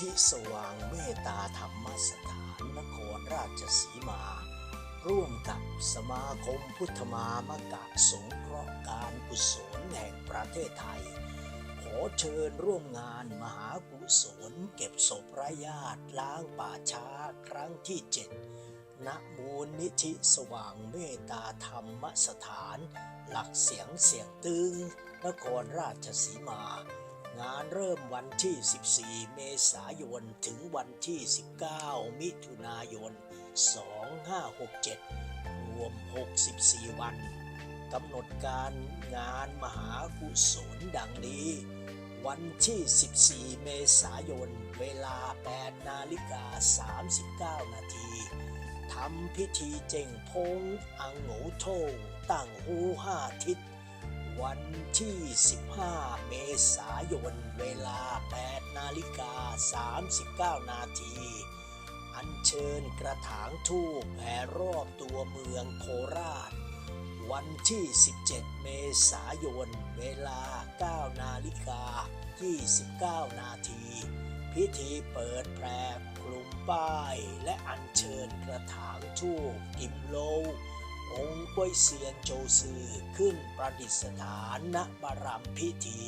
ธิสว่างเมตตาธรรมสถานนครราชสีมา ร่วมกับสมาคมพุทธมามกะสงเคราะห์การกุศลแห่งประเทศไทย ขอเชิญร่วมงานมหากุศลเก็บศพไร้ญาติล้างป่าช้าครั้งที่เจ็ดณมูลนิธิสว่างเมตตาธรรมสถาน หลักเสียงเสียงตึงนครราชสีมา งานเริ่มวันที่ 14 เมษายน ถึงวันที่ 19 มิถุนายน 2567 รวม 64 วันกำหนดการงานมหากุศลดังนี้ วันที่ 14 เมษายน เวลา 8 นาฬิกา 39 นาทีทำพิธีเจ่งพงอังโงโทตั้งหูห้าทิศวัน ที่ 15 เมษายน เวลา 8 นาฬิกา 39 นาที อัญเชิญกระถางทูปแผ่รอบตัวเมืองโคราช วันที่ 17 เมษายน เวลา 9 นาฬิกา 29 นาที พิธีเปิดแพร่กลุ่มป้าย และอัญเชิญกระถางทูปกิมโล องค์กวยเซียนโจซือขึ้นประดิษฐานณบารมพิธี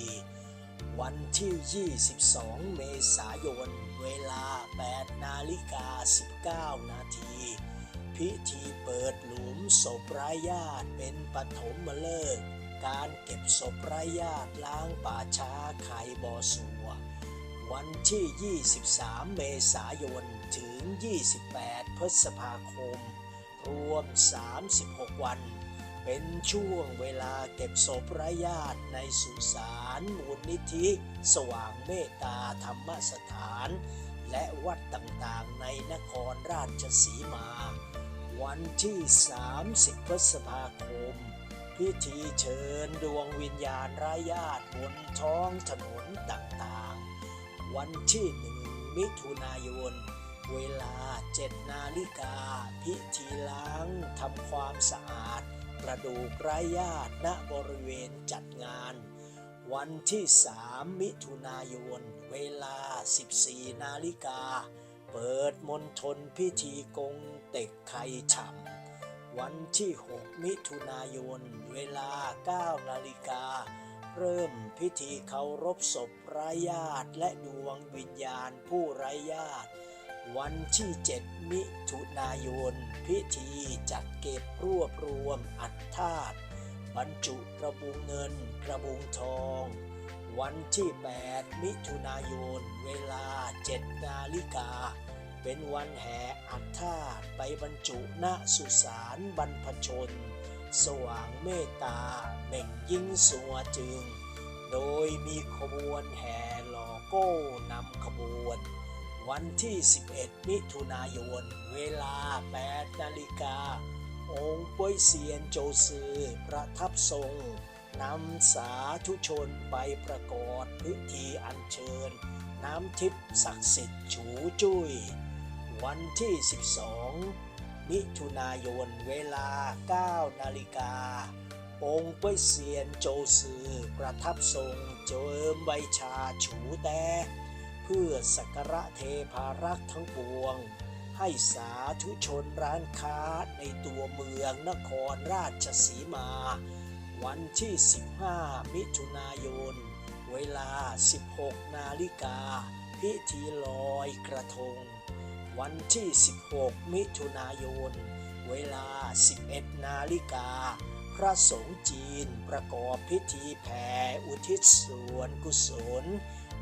วันที่ 22 เมษายน เวลา 8 นาฬิกา 19 นาที พิธีเปิดหลุมศพไร้ญาติเป็นปฐมฤกษ์การเก็บศพไร้ญาติล้างป่าช้าไขบ่อสัว วันที่ 23 เมษายน ถึง 28 พฤษภาคม รวม 36 วัน เป็นช่วงเวลาเก็บศพไร้ญาติในสุสานมูลนิธิ สว่างเมตตาธรรมสถาน และวัดต่างๆในนครราชสีมา วันที่ 30 พฤษภาคม พิธีเชิญดวงวิญญาณไร้ญาติบนท้องถนนต่างๆ วันที่หนึ่งมิถุนายน เวลา 7 นาฬิกา พิธีล้างทำความสะอาด กระดูกไร้ญาติณบริเวณจัดงาน วันที่ 3 มิถุนายน เวลา 14 นาฬิกา เปิดมณฑลพิธีกงเต็กไข่ฉ่ำวันที่ 6 มิถุนายน เวลา 9 นาฬิกาเริ่มพิธีเคารพศพไร้ญาติและดวงวิญญาณผู้ไร้ญาติ วันที่ 7 มิถุนายน พิธีจัดเก็บรวบรวมอัฐาตุบรรจุกระบุงเงินกระบุงทอง วันที่ 8 มิถุนายน เวลา 7 นาฬิกา เป็นวันแห่อัฐาตุไปบรรจุณสุสานบรรพชน สว่างเมตตาเม่งยิ่งสัวจึง โดยมีขบวนแห่หล่อโก้นำขบวน วันที่ 11 มิถุนายน เวลา 8 นาฬิกา องค์ป้วยเซียนโจซือประทับทรงนำสาธุชนไปประกอบพิธีอัญเชิญ น้ำทิพย์ศักดิ์สิทธิ์ฉูจุย้ย วันที่ 12 มิถุนายน เวลา 9 นาฬิกา องค์ป้วยเซียนโจซือประทับทรงเจิมใบชาฉูแต่ เพื่อสักการะเทพารักษ์ทั้งปวง ให้สาธุชนร้านค้าในตัวเมืองนครราชสีมา วันที่ 15 มิถุนายน เวลา 16 นาฬิกา พิธีลอยกระทง วันที่ 16 มิถุนายน เวลา 11 นาฬิกาพระสงฆ์จีนประกอบพิธีแผ่อุทิศส่วนกุศล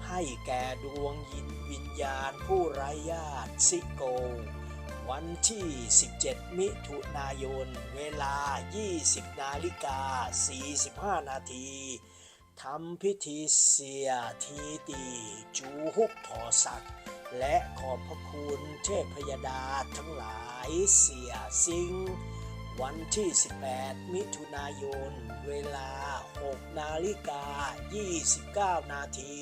ให้แก่ดวงยินวิญญาณผู้ไร้ญาติซิโก วันที่ 17 มิถุนายน เวลา 20 นาฬิกา 45 นาทีทำพิธีเสียทีตีจูฮุกพอสักและขอบพระคุณเทพยดาทั้งหลายเสียสิงวันที่ 18 มิถุนายน เวลา 6 นาฬิกา 29 นาที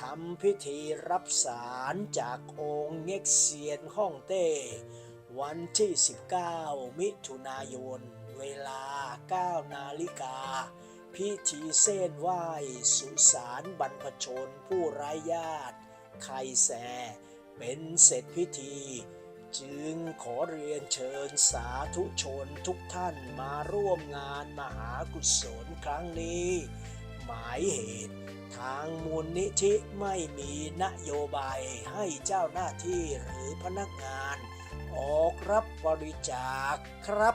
ทำพิธีรับสารจากองค์เง็กเซียนฮ่องเต้ วันที่ 19 มิถุนายน เวลา 9 นาฬิกา พิธีเส้นไหว้สุสานบรรพชนผู้ไร้ญาติไคแซเป็นเสร็จพิธี จึงขอเรียนเชิญสาธุชนทุกท่านมาร่วมงานมหากุศลครั้งนี้ หมายเหตุ ทางมูลนิธิไม่มีนโยบายให้เจ้าหน้าที่หรือพนักงาน ออกรับบริจาคครับ